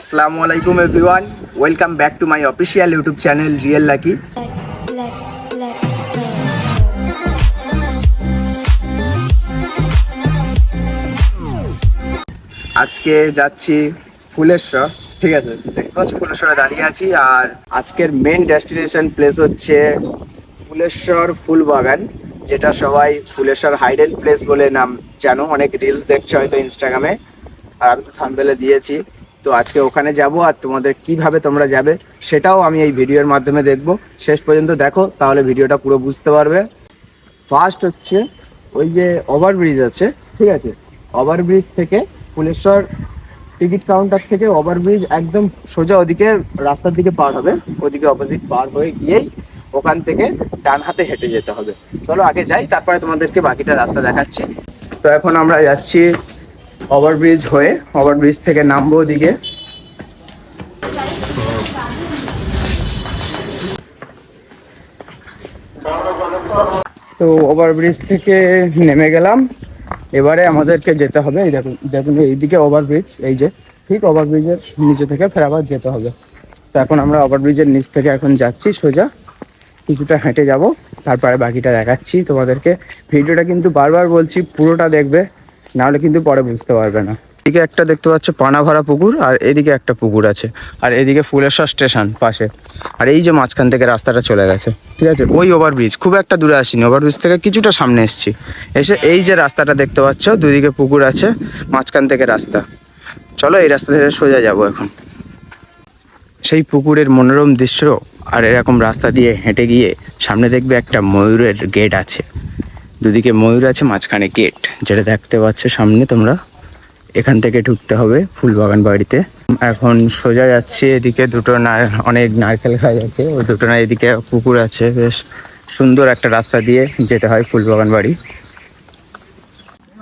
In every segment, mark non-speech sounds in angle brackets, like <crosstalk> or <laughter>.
আসসালামু আলাইকুম everyone, welcome back to my official YouTube channel Real Lucky. আজকে যাচ্ছি ফুলেশ্বর, ঠিক আছে ফুলেশ্বরে দাঁড়িয়ে আছি, আর আজকের মেন ডেস্টিনেশন প্লেস হচ্ছে ফুলেশ্বর ফুল বাগান যেটা সবাই ফুলেশ্বর হাইডেন প্লেস বলে নাম জানো, অনেক রিলস দেখছ হয়তো ইনস্টাগ্রামে আর আমি তো থাম্বেলে দিয়েছি তো আজকে ওখানে যাব আর তোমাদের কীভাবে তোমরা যাবে সেটাও আমি এই ভিডিওর মাধ্যমে দেখব। শেষ পর্যন্ত দেখো, তাহলে ভিডিওটা পুরো বুঝতে পারবে। ফার্স্ট হচ্ছে ওই যে ওভারব্রিজ আছে, ঠিক আছে? ওভারব্রিজ থেকে ফুলেশ্বর টিকিট কাউন্টার থেকে ওভারব্রিজ একদম সোজা ওদিকে রাস্তার দিকে পার হবে। ওদিকে অপোজিট পার হয়ে গিয়েই ওখান থেকে ডান হাতে হেঁটে যেতে হবে। চলো আগে যাই, তারপরে তোমাদেরকে বাকিটা রাস্তা দেখাচ্ছি। তো এখন আমরা যাচ্ছি ওভারব্রিজ হয়ে, ওভারব্রিজ থেকে নামবো ওদিকে। তো ওভারব্রিজ থেকে নেমে গেলাম। এবারে আমাদেরকে যেতে হবে। এই দেখুন দেখুন, এইদিকে ওভারব্রিজ, এই যে, ঠিক ওভারব্রিজের নিচে থেকে ফের আবার যেতে হবে। তো এখন আমরা ওভারব্রিজের নিচ থেকে এখন যাচ্ছি সোজা। কিছুটা হেঁটে যাব, তারপরে বাকিটা দেখাচ্ছি তোমাদেরকে। ভিডিওটা কিন্তু বারবার বলছি, পুরোটা দেখবে। নাহলে কিন্তু পরে বুঝতে পারবে না। এদিকে একটা দেখতে পাচ্ছ, পানা ভরা পুকুর, আর এদিকে একটা পুকুর আছে। আর এদিকে ফুলেশ্বর স্টেশন পাশে। আর এই যে মাঝখান থেকে রাস্তাটা চলে গেছে, ঠিক আছে? ওই ওভারব্রিজ, খুব একটা দূরে আসিনি, ওভারব্রিজ থেকে কিছুটা সামনে এসেছি। এসে এই যে রাস্তাটা দেখতে পাচ্ছ, দুদিকে পুকুর আছে, মাঝখান থেকে রাস্তা। চলো এই রাস্তা ধরে সোজা যাব এখন। সেই পুকুরের মনোরম দৃশ্য আর এরকম রাস্তা দিয়ে হেঁটে গিয়ে সামনে দেখবে একটা ময়ূরের গেট আছে। দুদিকে ময়ূর আছে, মাঝখানে গেট। যেটা দেখতে পাচ্ছ সামনে, তোমরা এখান থেকে ঢুকতে হবে ফুলবাগান বাড়িতে। এখন সোজা যাচ্ছি, এদিকে দুটো না- অনেক নারকেল গাছ আছে ওই দুটো না, এদিকে পুকুর আছে, বেশ সুন্দর একটা রাস্তা দিয়ে যেতে হয় ফুলবাগান বাড়ি।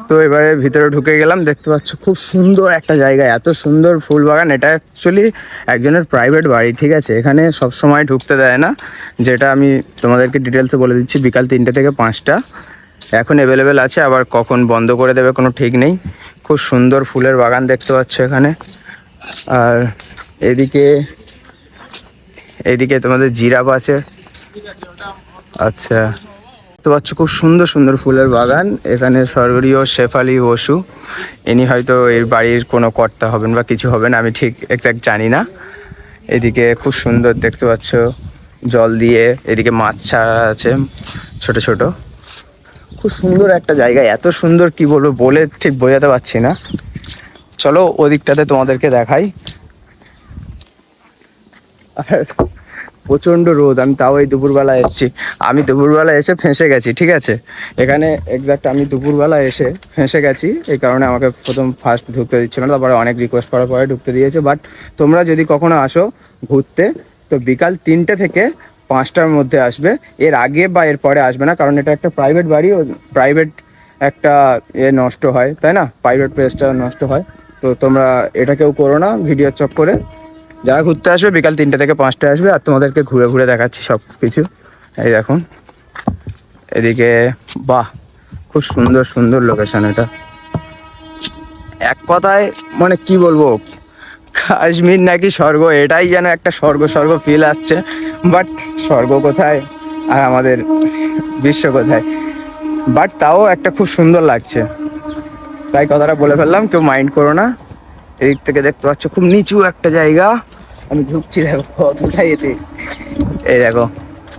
তো এবারে ভিতরে ঢুকে গেলাম, দেখতে পাচ্ছ খুব সুন্দর একটা জায়গা, এত সুন্দর ফুল বাগান এটা অ্যাকচুয়ালি একজনের প্রাইভেট বাড়ি, ঠিক আছে? এখানে সব সময় ঢুকতে দেয় না, যেটা আমি তোমাদেরকে ডিটেলসে বলে দিচ্ছি, বিকাল তিনটে থেকে পাঁচটা। এখন অ্যাভেলেবেল আছে, আবার কখন বন্ধ করে দেবে কোনো ঠিক নেই। খুব সুন্দর ফুলের বাগান দেখতে পাচ্ছ এখানে। আর এদিকে এদিকে তোমাদের জিরাফ আছে। আচ্ছা দেখতে পাচ্ছ খুব সুন্দর সুন্দর ফুলের বাগান। এখানে স্বর্গীয় শেফালি বসু। ইনি হয়তো এর বাড়ির কোনো কর্তা হবেন বা কিছু হবেন, আমি ঠিক এক্স্যাক্ট জানি না। এদিকে খুব সুন্দর দেখতে পাচ্ছ জল দিয়ে, এদিকে মাছ ছাড়া আছে ছোট ছোট। খুব সুন্দর একটা জায়গা। এত সুন্দর কি বলব, বলে ঠিক বোঝাতে পারছি না। চলো ওদিকটাতে তোমাদেরকে দেখাই। আর প্রচণ্ড রোদ, আমি তাও এই দুপুরবেলা এসেছি। আমি দুপুরবেলা এসে ফেঁসে গেছি, ঠিক আছে? এখানে এক্সাক্ট আমি দুপুরবেলা এসে ফেঁসে গেছি, এই কারণে আমাকে প্রথম ফার্স্ট ঢুকতে দিচ্ছে না, তারপরে অনেক রিকোয়েস্ট করার পরে ঢুকতে দিয়েছে। বাট তোমরা যদি কখনো আসো ঘুরতে, তো বিকাল তিনটে থেকে পাঁচটার মধ্যে আসবে। এর আগে বা এর পরে আসবে না, কারণ এটা একটা প্রাইভেট বাড়ি প্রাইভেট একটা এ নষ্ট হয়, তাই না? প্রাইভেট প্লেসটা নষ্ট হয়। তো তোমরা এটা কেউ করো না ভিডিও চক করে। যারা ঘুরতে আসবে, বিকাল তিনটে থেকে পাঁচটায় আসবে, আর তোমাদেরকে ঘুরে ঘুরে দেখাচ্ছি সব কিছু এই দেখুন, এদিকে, বাহ, খুব সুন্দর সুন্দর লোকেশন এটা। এক কথায় মানে কি বলব, কাশ্মীর নাকি স্বর্গ, এটাই যেন একটা স্বর্গ স্বর্গ ফিল আসছে। বাট স্বর্গ কোথায় আর আমাদের বিশ্ব কোথায়? বাট তাও একটা খুব সুন্দর লাগছে। তাই কথাটা বলে ফেললাম, কেউ মাইন্ড করো না। এদিক থেকে দেখতে পাচ্ছ খুব নিচু একটা জায়গা। আমি ঢুকছি, দেখো কতটা এতে। এই দেখো,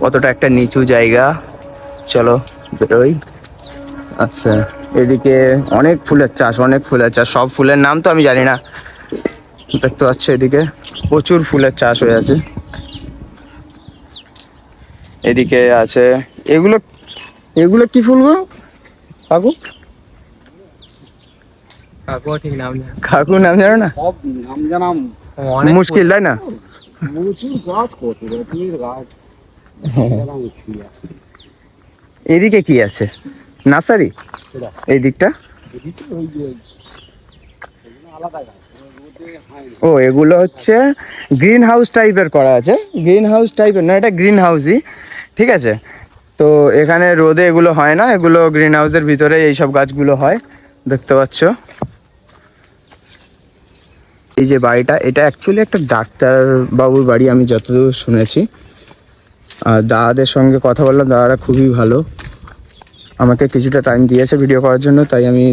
কতটা একটা নিচু জায়গা। চলো, বেরোই। আচ্ছা এদিকে অনেক ফুলের চাষ, অনেক ফুলের চাষ। সব ফুলের নাম তো আমি জানি না। দেখতে পাচ্ছ এদিকে প্রচুর ফুলের চাষ হয়ে আছে। এদিকে আছে। এগুলো এগুলো কি ফুল গো? কাকু? কাকুয়া ঠিক নাম কাকু নাম জানো না? সব নাম জানাম। অনেক মুশকিল তাই না। এদিকে কি আছে? নার্সারি? এই দিকটা। ও এগুলো হচ্ছে গ্রিন হাউস টাইপের করা আছে। গ্রিন হাউস টাইপের না এটা গ্রিন হাউসই ঠিক আছে? তো এখানে রোদে এগুলো হয় না, এগুলো গ্রিন হাউসের ভিতরে এইসব গাছগুলো হয়, দেখতে পাচ্ছ? এই যে বাড়িটা, এটা অ্যাকচুয়ালি একটা ডাক্তার বাবুর বাড়ি, আমি যতদূর শুনেছি। আর দাদাদের সঙ্গে কথা বললাম, দাদারা খুবই ভালো। আমাকে কিছুটা টাইম দিয়েছে ভিডিও করার জন্য, তাই আমি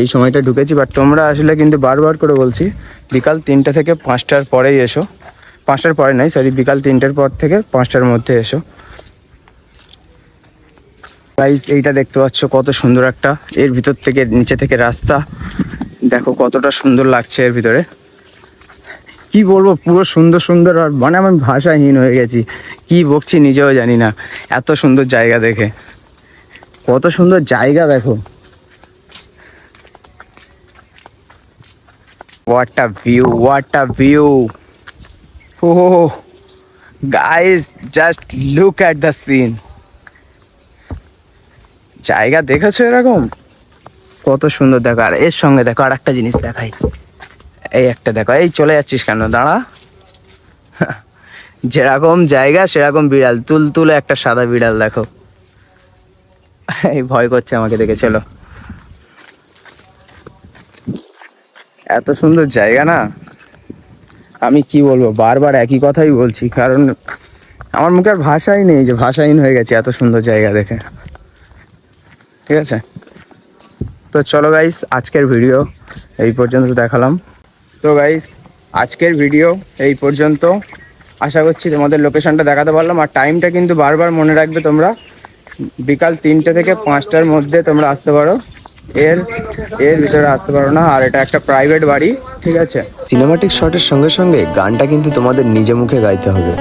এই সময়টা ঢুকেছি। বাট তোমরা আসলে কিন্তু বারবার করে বলছি, বিকাল তিনটে থেকে পাঁচটার পরেই এসো। পাঁচটার পরে নয় সরি বিকাল তিনটের পর থেকে পাঁচটার মধ্যে এসো। গাইস এইটা দেখতে পাচ্ছ, কত সুন্দর একটা। এর ভিতর থেকে, নিচে থেকে রাস্তা। দেখো কতটা সুন্দর লাগছে এর ভিতরে। কি বলব, পুরো সুন্দর সুন্দর আর মানে আমি ভাষাহীন হয়ে গেছি। কি বকছি নিজেও জানি না। এত সুন্দর জায়গা দেখে। কত সুন্দর জায়গা দেখো। What a view what a view O guys just look at the scene জায়গা দেখেছ এরকম? কত সুন্দর দেখো। আর এর সঙ্গে দেখো আর একটা জিনিস দেখাই। এই একটা দেখো, এই চলে যাচ্ছিস কেন? দাঁড়া। <laughs> যেরকম জায়গা, সেরকম বিড়াল। তুল, তুলে একটা সাদা বিড়াল দেখো। এই ভয় করছে আমাকে দেখে, চলো। এত সুন্দর জায়গা না? আমি কি বলব? বারবার একই কথাই বলছি, কারণ আমার মুখে আর ভাষাই নেই যে ভাষাহীন হয়ে গেছে এত সুন্দর জায়গা দেখে। ঠিক আছে? তো চলো গাইস আজকের ভিডিও এই পর্যন্ত দেখালাম। তো গাইস আজকের ভিডিও এই পর্যন্ত। আশা করছি তোমাদের লোকেশানটা দেখাতে পারলাম। আর টাইমটা কিন্তু বারবার মনে রাখবে তোমরা। বিকাল তিনটে থেকে পাঁচটার মধ্যে তোমরা আসতে পারো। এর এর ভিতরে আসতে পারো না। আর এটা একটা প্রাইভেট বাড়ি, ঠিক আছে? সিনেমাটিক শটের সঙ্গে সঙ্গে গানটা কিন্তু তোমাদের নিজে মুখে গাইতে হবে।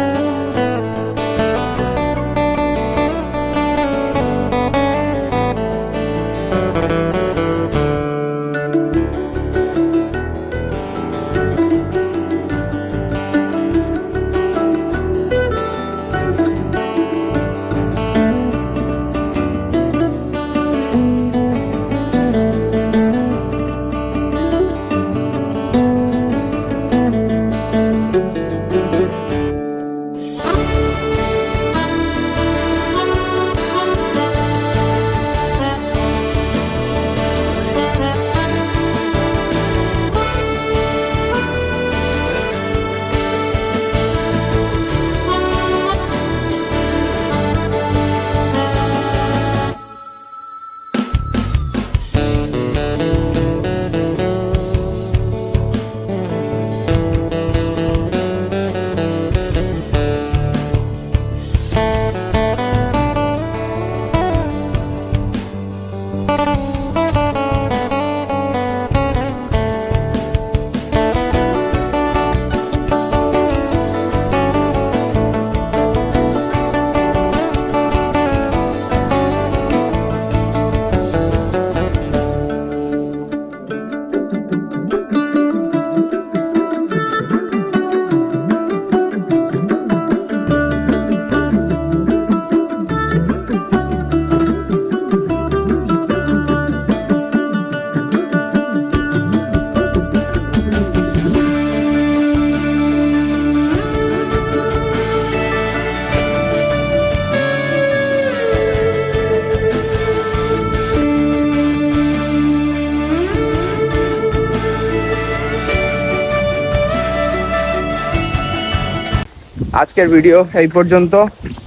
আজকের ভিডিও এই পর্যন্ত।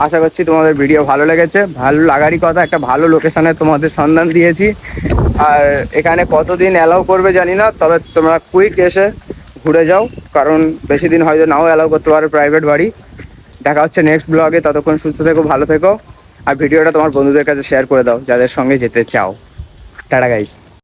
আশা করছি তোমাদের ভিডিও ভালো লেগেছে। ভালো লাগারই কথা, একটা ভালো লোকেশানে তোমাদের সন্ধান দিয়েছি। আর এখানে কতদিন অ্যালাউ করবে জানি না, তবে তোমরা কুইক এসে ঘুরে যাও, কারণ বেশি দিন হয়তো নাও অ্যালাউ করতে পারো প্রাইভেট বাড়ি। দেখা হচ্ছে নেক্সট ব্লগে ততক্ষণ সুস্থ থেকো, ভালো থেকো। আর ভিডিওটা তোমার বন্ধুদের কাছে শেয়ার করে দাও, যাদের সঙ্গে যেতে চাও। Tata guys